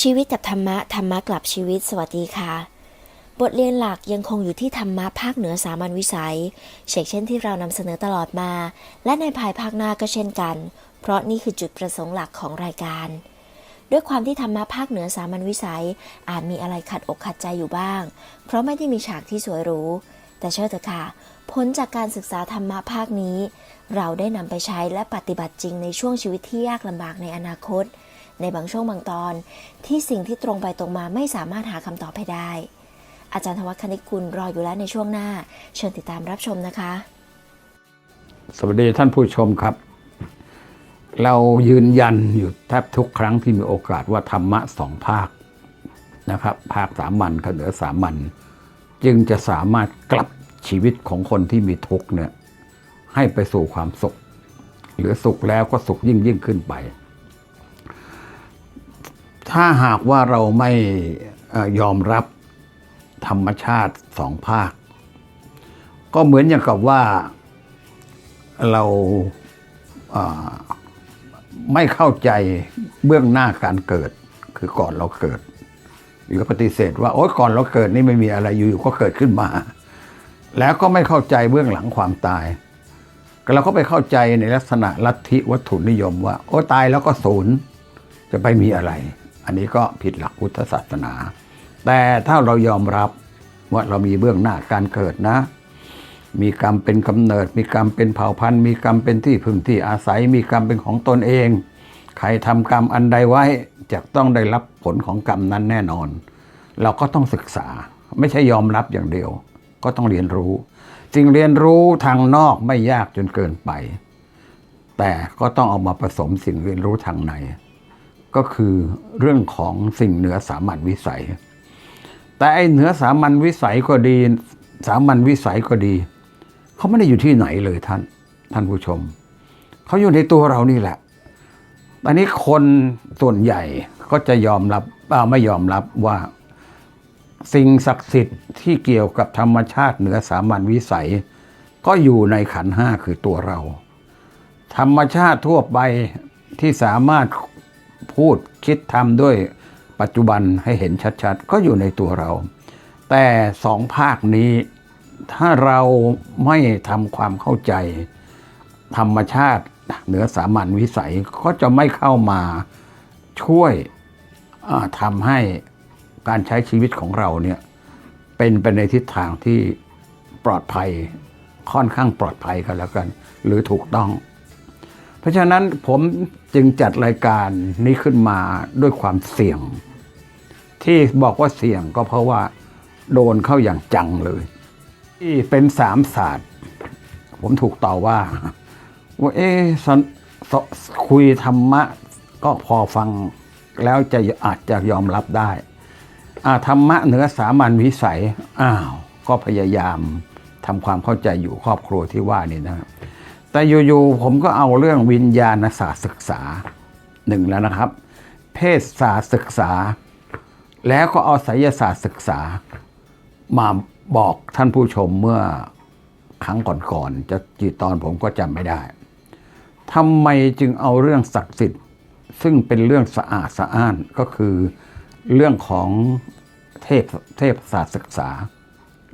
ชีวิตกับธรรมะ ธรรมะกลับชีวิต สวัสดีค่ะ บทเรียนหลักยังคงอยู่ที่ธรรมะภาคเหนือสามัญวิสัยเช่นเช่นที่เรานำเสนอตลอดมา และในภายภาคหน้าก็เช่นกัน เพราะนี่คือจุดประสงค์หลักของรายการ ด้วยความที่ธรรมะภาคเหนือสามัญวิสัย อาจมีอะไรขัดอกขัดใจอยู่บ้าง เพราะไม่ได้มีฉากที่สวยหรู แต่เชื่อเถอะค่ะ ผลจากการศึกษาธรรมะภาคนี้ เราได้นำไปใช้และปฏิบัติจริงในช่วงชีวิตที่ยากลำบากในอนาคต ในบางช่วงบางตอน ที่สิ่งที่ตรงไปตรงมาไม่สามารถหาคำตอบให้ได้ อาจารย์ธวัฒน์คณิกุลรออยู่แล้วในช่วงหน้า เชิญติดตามรับชมนะคะ สวัสดีท่านผู้ชมครับ เรายืนยันอยู่แทบทุกครั้งที่มีโอกาสว่าธรรมะสองภาคนะครับ ภาคสามัญกับเหนือสามัญจึงจะสามารถกลับชีวิตของคนที่มีทุกข์เนี่ยให้ไปสู่ความสุข หรือสุขแล้วก็สุขยิ่งยิ่งขึ้นไป ถ้าหากว่าเราไม่ยอมรับธรรมชาติสองภาค ก็เหมือนอย่างกับว่าเราอ่าไม่เข้าใจเบื้องหน้าการเกิด คือก่อนเราเกิดหรือปฏิเสธว่าโอ๊ยก่อนเราเกิดนี่ไม่มีอะไรอยู่ๆก็เกิดขึ้นมา แล้วก็ไม่เข้าใจเบื้องหลังความตายเราก็ไปเข้าใจในลักษณะลัทธิวัตถุนิยมว่า โอ้ตายแล้วก็ศูนย์จะไปมีอะไร อันนี้ก็ผิดหลักพุทธศาสนา แต่ถ้าเรายอมรับว่าเรามีเบื้องหน้าการเกิดนะ มีกรรมเป็นกำเนิด มีกรรมเป็นเผ่าพันธุ์ มีกรรมเป็นที่พึ่งที่อาศัย มีกรรมเป็นของตนเอง ใครทำกรรมอันใดไว้จะต้องได้รับผลของกรรมนั้นแน่นอน เราก็ต้องศึกษา ไม่ใช่ยอมรับอย่างเดียว ก็ต้องเรียนรู้สิ่งเรียนรู้ทางนอกไม่ยากจนเกินไป แต่ก็ต้องเอามาผสมสิ่งเรียนรู้ทางใน ก็คือเรื่องของสิ่งเหนือสามัญวิสัย แต่ไอ้เหนือสามัญวิสัยก็ดี สามัญวิสัยก็ดีเขาไม่ได้อยู่ที่ไหนเลยท่านท่านผู้ชมเขาอยู่ในตัวเรานี่แหละตอนนี้คนส่วนใหญ่ก็จะยอมรับอ่าไม่ยอมรับว่าสิ่งศักดิ์สิทธิ์ที่เกี่ยวกับธรรมชาติเหนือสามัญวิสัย ก็อยู่ในขันห้าคือตัวเรา ธรรมชาติทั่วไปที่สามารถ พูดคิดทำด้วยปัจจุบันให้เห็นชัดๆ ก็อยู่ในตัวเรา แต่สองภาคนี้ถ้าเราไม่ทำความเข้าใจ ธรรมชาติเหนือสามัญวิสัยก็จะไม่เข้ามาช่วยทำให้การใช้ชีวิตของเราเนี่ยเป็นไปในทิศทางที่ปลอดภัยค่อนข้างปลอดภัยกันแล้วกัน หรือถูกต้อง เพราะฉะนั้นผมจึงจัดรายการนี้ขึ้นมาด้วยความเสี่ยง ที่บอกว่าเสี่ยงก็เพราะว่าโดนเข้าอย่างจังเลย ที่เป็นสามศาสตร์ ผมถูกต่อว่า ว่าเอ๊ะสสคุยธรรมะก็พอฟังแล้วจะอาจจะยอมรับได้อาธรรมะเหนือสามัญวิสัย อ้าว ก็พยายามทำความเข้าใจอยู่ครอบครัวที่ว่านี่นะครับ แต่อยู่ๆผมก็เอาเรื่องวิญญาณศาสตร์ศึกษาหนึ่งแล้วนะครับ เพศศาสตร์ศึกษา แล้วก็เอาไสยศาสตร์ศึกษา มาบอกท่านผู้ชมเมื่อครั้งก่อนๆจะกี่ตอนผมก็จำไม่ได้ทำไมจึงเอาเรื่องศักดิ์สิทธิ์ ซึ่งเป็นเรื่องสะอาดสะอ้านก็คือเรื่องของเทพเทพศาสตร์ศึกษา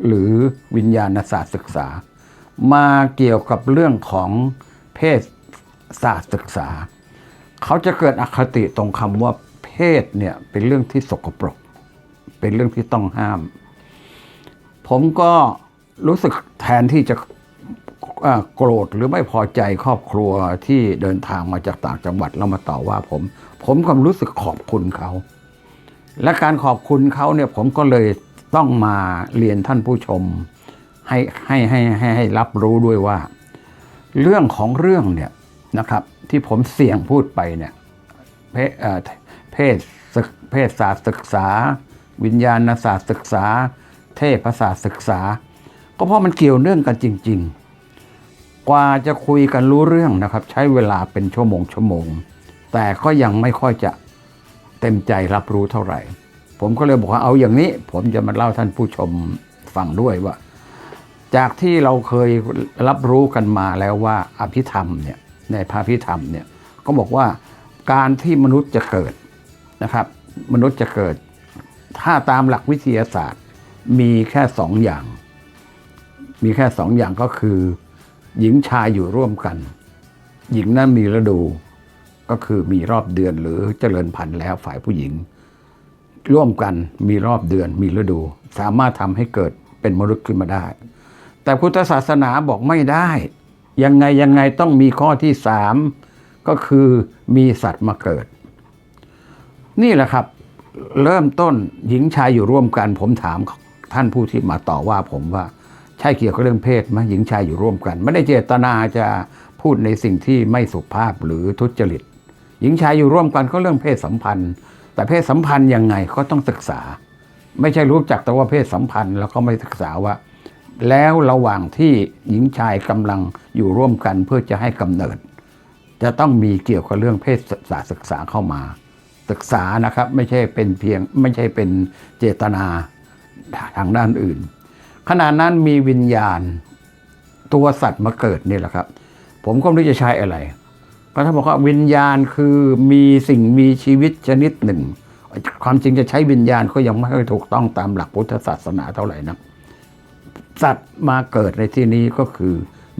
หรือวิญญาณศาสตร์ศึกษา มาเกี่ยวกับเรื่องของเพศศาสตร์ศึกษา เขาจะเกิดอคติตรงคำว่าเพศเนี่ยเป็นเรื่องที่สกปรก เป็นเรื่องที่ต้องห้าม ผมก็รู้สึกแทนที่จะโกรธหรือไม่พอใจครอบครัวที่เดินทางมาจากต่างจังหวัดแล้วมาต่อว่าผม ผมก็รู้สึกขอบคุณเขา และการขอบคุณเขาเนี่ยผมก็เลยต้องมาเรียนท่านผู้ชม ให้ให้ให้ให้ให้รับรู้ด้วยว่า เรื่องของเรื่องเนี่ยนะครับ ที่ผมเสี่ยงพูดไปเนี่ยเพศเพศศึกเพศศาสตร์ศึกษา วิญญาณศาสตร์ศึกษา เทพศาสตร์ศึกษา ก็เพราะมันเกี่ยวเนื่องกันจริง ๆ กว่าจะคุยกันรู้เรื่องนะครับ ใช้เวลาเป็นชั่วโมงชั่วโมง แต่ก็ยังไม่ค่อยจะเต็มใจรับรู้เท่าไหร่ ผมก็เลยบอกว่าเอาอย่างนี้ ผมจะมาเล่าท่านผู้ชมฟังด้วยว่า จากที่เราเคยรับรู้กันมาแล้วว่าอภิธรรมเนี่ยในพระอภิธรรมเนี่ยก็บอกว่าการที่มนุษย์จะเกิดนะครับ มนุษย์จะเกิด ถ้าตามหลักวิทยาศาสตร์มีแค่สองอย่าง มีแค่สองอย่างก็คือ หญิงชายอยู่ร่วมกัน หญิงนั้นมีฤดูก็คือมีรอบเดือนหรือเจริญพันธุ์แล้วฝ่ายผู้หญิง ร่วมกันมีรอบเดือนมีฤดู สามารถทำให้เกิดเป็นมนุษย์ขึ้นมาได้ แต่พุทธศาสนาบอกไม่ได้ ยังไงยังไงต้องมีข้อที่สามก็คือมีสัตว์มาเกิด นี่แหละครับ เริ่มต้นหญิงชายอยู่ร่วมกัน ผมถามท่านผู้ที่มาต่อว่าผมว่า ใช่เกี่ยวกับเรื่องเพศไหมหญิงชายอยู่ร่วมกัน ไม่ได้เจตนาจะพูดในสิ่งที่ไม่สุภาพหรือทุจริต หญิงชายอยู่ร่วมกันก็เรื่องเพศสัมพันธ์ แต่เพศสัมพันธ์ยังไงก็ต้องศึกษา ไม่ใช่รู้จักแต่ว่าเพศสัมพันธ์แล้วก็ไม่ศึกษาว่า แล้วระหว่างที่หญิงชายกำลังอยู่ร่วมกันเพื่อจะให้กำเนิด จะต้องมีเกี่ยวกับเรื่องเพศศาสตร์ศึกษาเข้ามา ศึกษานะครับไม่ใช่เป็นเพียงไม่ใช่เป็นเจตนาทางด้านอื่น ขณะนั้นมีวิญญาณตัวสัตว์มาเกิดนี่แหละครับ ผมก็ไม่รู้จะใช้อะไรพระถ้านบอกว่าวิญญาณคือมีสิ่งมีชีวิตชนิดหนึ่ง ความจริงจะใช้วิญญาณก็ยังไม่ค่อยถูกต้องตามหลักพุทธศาสนาเท่าไหร่นะ สัตว์มาเกิดในที่นี้ก็คือ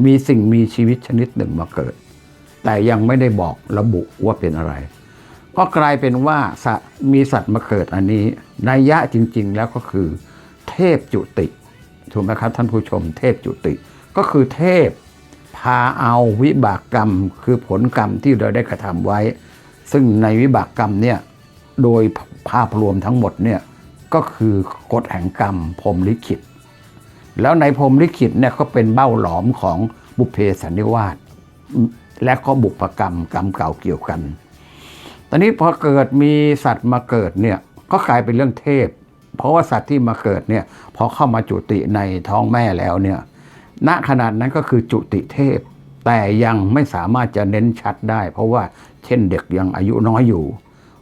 มีสิ่งมีชีวิตชนิดหนึ่งมาเกิด แต่ยังไม่ได้บอกระบุว่าเป็นอะไร ก็กลายเป็นว่าสัตว์มีสัตว์มาเกิดอันนี้นัยยะจริง ๆ แล้วก็คือ เทพจุติถูกไหมครับท่านผู้ชม เทพจุติ ก็คือเทพพาเอาวิบากกรรม คือผลกรรมที่เราได้กระทำไว้ ซึ่งในวิบากกรรมเนี่ยโดยภาพรวมทั้งหมดเนี่ยก็คือกฎแห่งกรรมพรมลิขิต แล้วในพรมลิขิตเนี่ยก็เป็นเบ้าหลอมของบุพเพสันนิวาสและก็บุพกรรมกรรมเก่าเกี่ยวกัน ตอนนี้พอเกิดมีสัตว์มาเกิดเนี่ยก็กลายเป็นเรื่องเทพ เพราะว่าสัตว์ที่มาเกิดเนี่ยพอเข้ามาจุติในท้องแม่แล้วเนี่ยณขนาดนั้นก็คือจุติเทพ แต่ยังไม่สามารถจะเน้นชัดได้ เพราะว่าเช่นเด็กยังอายุน้อยอยู่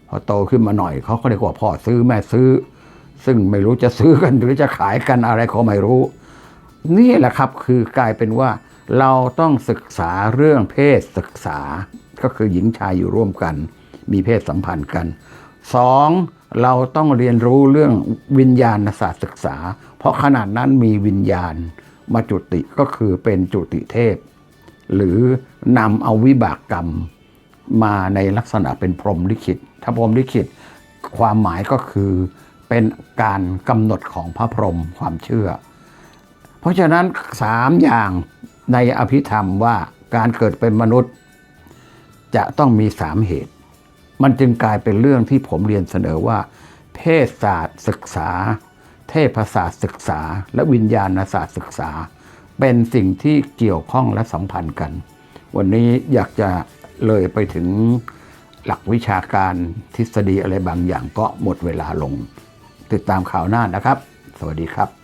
พอโตขึ้นมาหน่อยเขาก็เรียกว่าพ่อซื้อแม่ซื้อ ซึ่งไม่รู้จะซื้อกันหรือจะขายกันอะไรก็ไม่รู้ นี่แหละครับคือกลายเป็นว่าเราต้องศึกษาเรื่องเพศศึกษา ก็คือหญิงชายอยู่ร่วมกัน มีเพศสัมพันธ์กันสองเราต้องเรียนรู้เรื่องวิญญาณศาสตร์ศึกษา เพราะขนาดนั้นมีวิญญาณมาจุติก็คือเป็นจุติเทพ หรือนำเอาวิบากกรรมมาในลักษณะเป็นพรหมลิขิต ถ้าพรหมลิขิตความหมายก็คือเป็นการกำหนดของพระพรหมความเชื่อ เพราะฉะนั้นสามอย่างในอภิธรรมว่าการเกิดเป็นมนุษย์ จะต้องมีสามเหตุ มันจึงกลายเป็นเรื่องที่ผมเรียนเสนอว่า เพศศาสตร์ศึกษา เทพศาสตร์ศึกษา และวิญญาณศาสตร์ศึกษา เป็นสิ่งที่เกี่ยวข้องและสัมพันธ์กัน วันนี้อยากจะเลยไปถึงหลักวิชาการทฤษฎีอะไรบางอย่างก็หมดเวลาลง ติดตามข่าวหน้านะครับ สวัสดีครับ